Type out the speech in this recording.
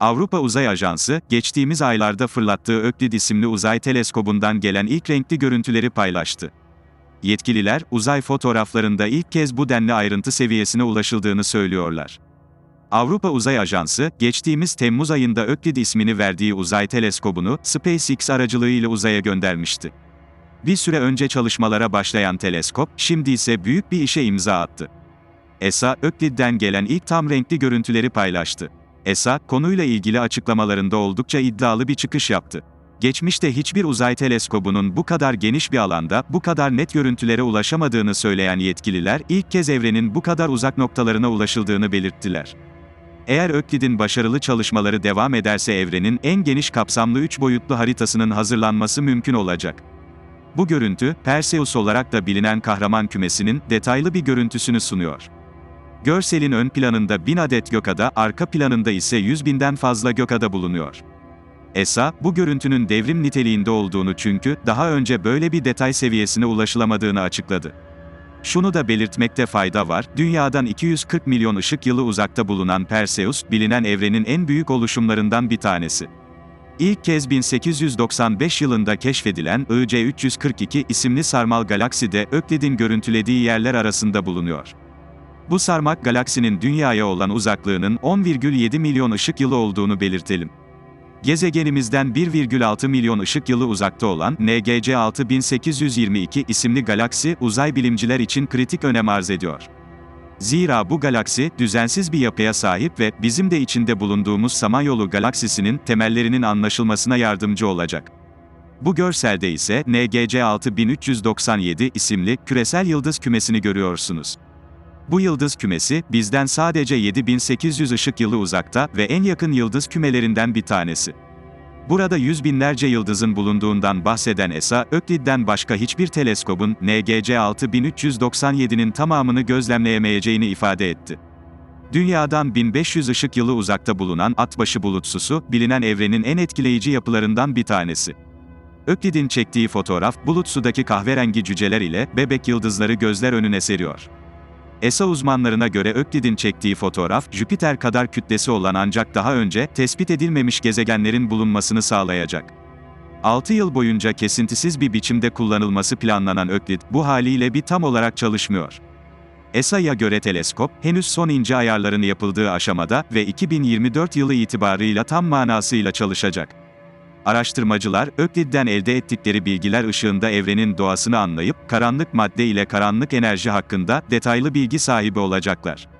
Avrupa Uzay Ajansı, geçtiğimiz aylarda fırlattığı Öklid isimli uzay teleskobundan gelen ilk renkli görüntüleri paylaştı. Yetkililer, uzay fotoğraflarında ilk kez bu denli ayrıntı seviyesine ulaşıldığını söylüyorlar. Avrupa Uzay Ajansı, geçtiğimiz Temmuz ayında Öklid ismini verdiği uzay teleskobunu, SpaceX aracılığıyla uzaya göndermişti. Bir süre önce çalışmalara başlayan teleskop, şimdi ise büyük bir işe imza attı. ESA, Öklid'den gelen ilk tam renkli görüntüleri paylaştı. ESA, konuyla ilgili açıklamalarında oldukça iddialı bir çıkış yaptı. Geçmişte hiçbir uzay teleskobunun bu kadar geniş bir alanda, bu kadar net görüntülere ulaşamadığını söyleyen yetkililer, ilk kez evrenin bu kadar uzak noktalarına ulaşıldığını belirttiler. Eğer Öklid'in başarılı çalışmaları devam ederse evrenin en geniş kapsamlı 3 boyutlu haritasının hazırlanması mümkün olacak. Bu görüntü, Perseus olarak da bilinen kahraman kümesinin detaylı bir görüntüsünü sunuyor. Görselin ön planında 1000 adet gökada, arka planında ise 100 binden fazla gökada bulunuyor. ESA, bu görüntünün devrim niteliğinde olduğunu çünkü, daha önce böyle bir detay seviyesine ulaşılamadığını açıkladı. Şunu da belirtmekte fayda var, dünyadan 240 milyon ışık yılı uzakta bulunan Perseus, bilinen evrenin en büyük oluşumlarından bir tanesi. İlk kez 1895 yılında keşfedilen IC-342 isimli sarmal galakside Öklid'in görüntülediği yerler arasında bulunuyor. Bu sarmak galaksinin dünyaya olan uzaklığının 10,7 milyon ışık yılı olduğunu belirtelim. Gezegenimizden 1,6 milyon ışık yılı uzakta olan NGC 6822 isimli galaksi uzay bilimciler için kritik önem arz ediyor. Zira bu galaksi, düzensiz bir yapıya sahip ve, bizim de içinde bulunduğumuz Samanyolu galaksisinin, temellerinin anlaşılmasına yardımcı olacak. Bu görselde ise, NGC 6397 isimli, küresel yıldız kümesini görüyorsunuz. Bu yıldız kümesi, bizden sadece 7800 ışık yılı uzakta ve en yakın yıldız kümelerinden bir tanesi. Burada yüz binlerce yıldızın bulunduğundan bahseden ESA, Öklid'den başka hiçbir teleskobun, NGC 6397'nin tamamını gözlemleyemeyeceğini ifade etti. Dünyadan 1500 ışık yılı uzakta bulunan Atbaşı bulutsusu, bilinen evrenin en etkileyici yapılarından bir tanesi. Öklid'in çektiği fotoğraf, bulutsudaki kahverengi cüceler ile bebek yıldızları gözler önüne seriyor. ESA uzmanlarına göre Öklid'in çektiği fotoğraf, Jüpiter kadar kütlesi olan ancak daha önce tespit edilmemiş gezegenlerin bulunmasını sağlayacak. 6 yıl boyunca kesintisiz bir biçimde kullanılması planlanan Öklid, bu haliyle bir tam olarak çalışmıyor. ESA'ya göre teleskop, henüz son ince ayarların yapıldığı aşamada ve 2024 yılı itibarıyla tam manasıyla çalışacak. Araştırmacılar, Öklid'den elde ettikleri bilgiler ışığında evrenin doğasını anlayıp, karanlık madde ile karanlık enerji hakkında detaylı bilgi sahibi olacaklar.